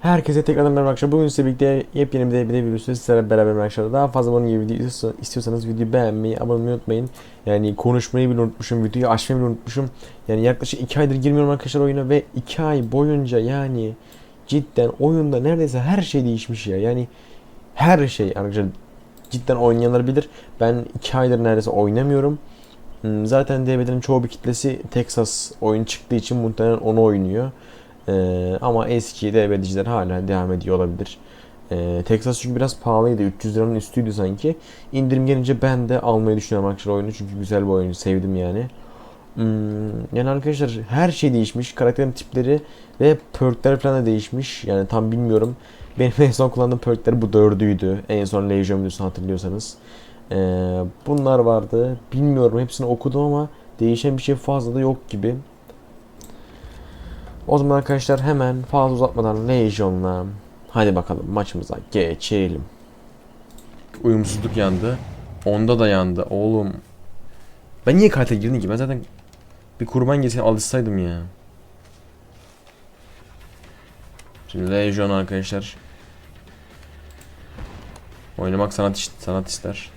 Herkese tekrardan merhaba arkadaşlar. Bugün sizle birlikte yepyeni bir de bir de videosu sizlerle beraber arkadaşlar. Daha fazla bunun gibi video istiyorsa- istiyorsanız videoyu beğenmeyi, abone olmayı unutmayın. Yani konuşmayı bile unutmuşum, videoyu açmayı bile unutmuşum. Yani yaklaşık 2 aydır girmiyorum arkadaşlar oyuna ve 2 ay boyunca yani cidden oyunda neredeyse her şey değişmiş ya. Yani her şey arkadaşlar cidden oynayanlar bilir. Ben 2 aydır neredeyse oynamıyorum. Hmm, Zaten DB'lerin çoğu bir kitlesi Texas oyun çıktığı için muhtemelen onu oynuyor. Ee, ama eski DB'ciler hala devam ediyor olabilir. Ee, Texas çünkü biraz pahalıydı. 300 liranın üstüydü sanki. İndirim gelince ben de almayı düşünüyorum arkadaşlar oyunu. Çünkü güzel bir oyun. Sevdim yani. Hmm, yani arkadaşlar her şey değişmiş. Karakterin tipleri ve perkler falan da değişmiş. Yani tam bilmiyorum. Benim en son kullandığım perkler bu dördüydü. En son Legion videosunu hatırlıyorsanız. Ee, bunlar vardı. Bilmiyorum hepsini okudum ama değişen bir şey fazla da yok gibi. O zaman arkadaşlar hemen fazla uzatmadan Legion'la hadi bakalım maçımıza geçelim. Uyumsuzluk yandı. Onda da yandı oğlum. Ben niye katil girdim ki? Ben zaten bir kurban gelse alışsaydım ya. Şimdi Legion arkadaşlar. Oynamak sanat sanat ister.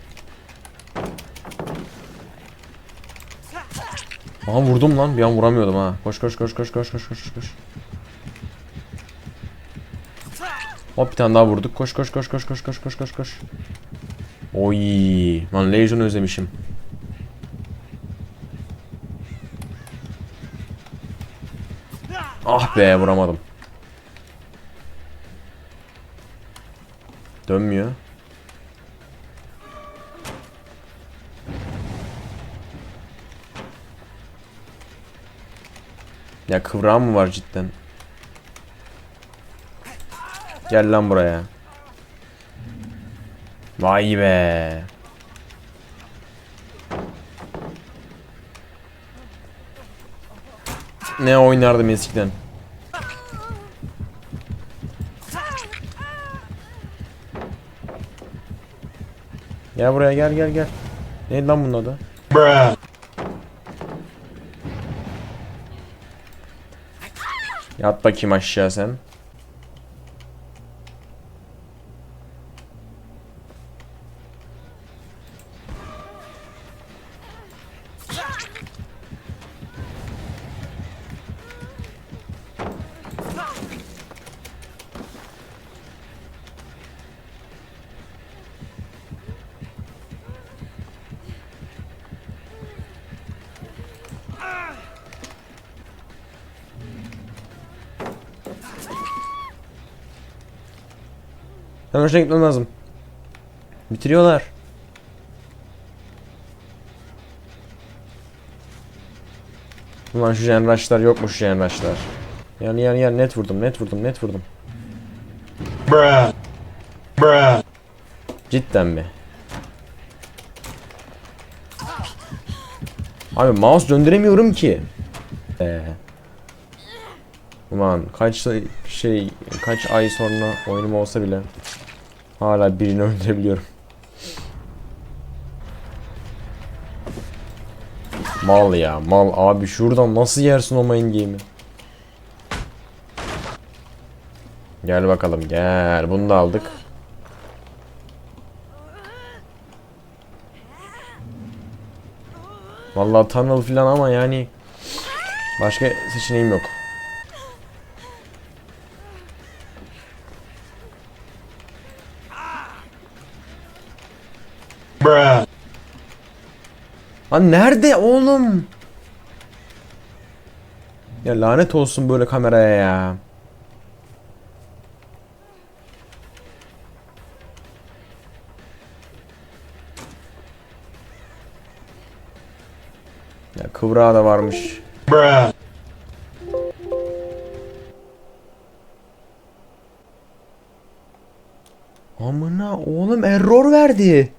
Aha vurdum lan. Bir an vuramıyordum ha. Koş koş koş koş koş koş koş koş. Hop bir tane daha vurduk. Koş koş koş koş koş koş koş koş koş. Oy, lan Legion özlemişim. Ah be vuramadım. Dönmüyor. Ya kıvrağım mı var cidden? Gel lan buraya. Vay be. Ne oynardım eskiden. Gel buraya gel gel gel. Neydi lan bunun adı? Yat bakayım aşağı sen. Hemen hoşuna gitmem lazım. Bitiriyorlar. Ulan şu jenraşlar yokmuş jenraşlar. Yani yani yani net vurdum net vurdum net vurdum. Bruh. Bruh. Cidden mi? Abi mouse döndüremiyorum ki. Ee. Ulan kaç şey kaç ay sonra oyunum olsa bile hala birini öldürebiliyorum. Mal ya mal abi şuradan nasıl yersin o main game'i? Gel bakalım gel bunu da aldık. Vallahi tunnel falan ama yani başka seçeneğim yok. Bruh. Lan nerede oğlum? Ya lanet olsun böyle kameraya ya. Ya kıvrağı da varmış. Bruh. Amına oğlum error verdi.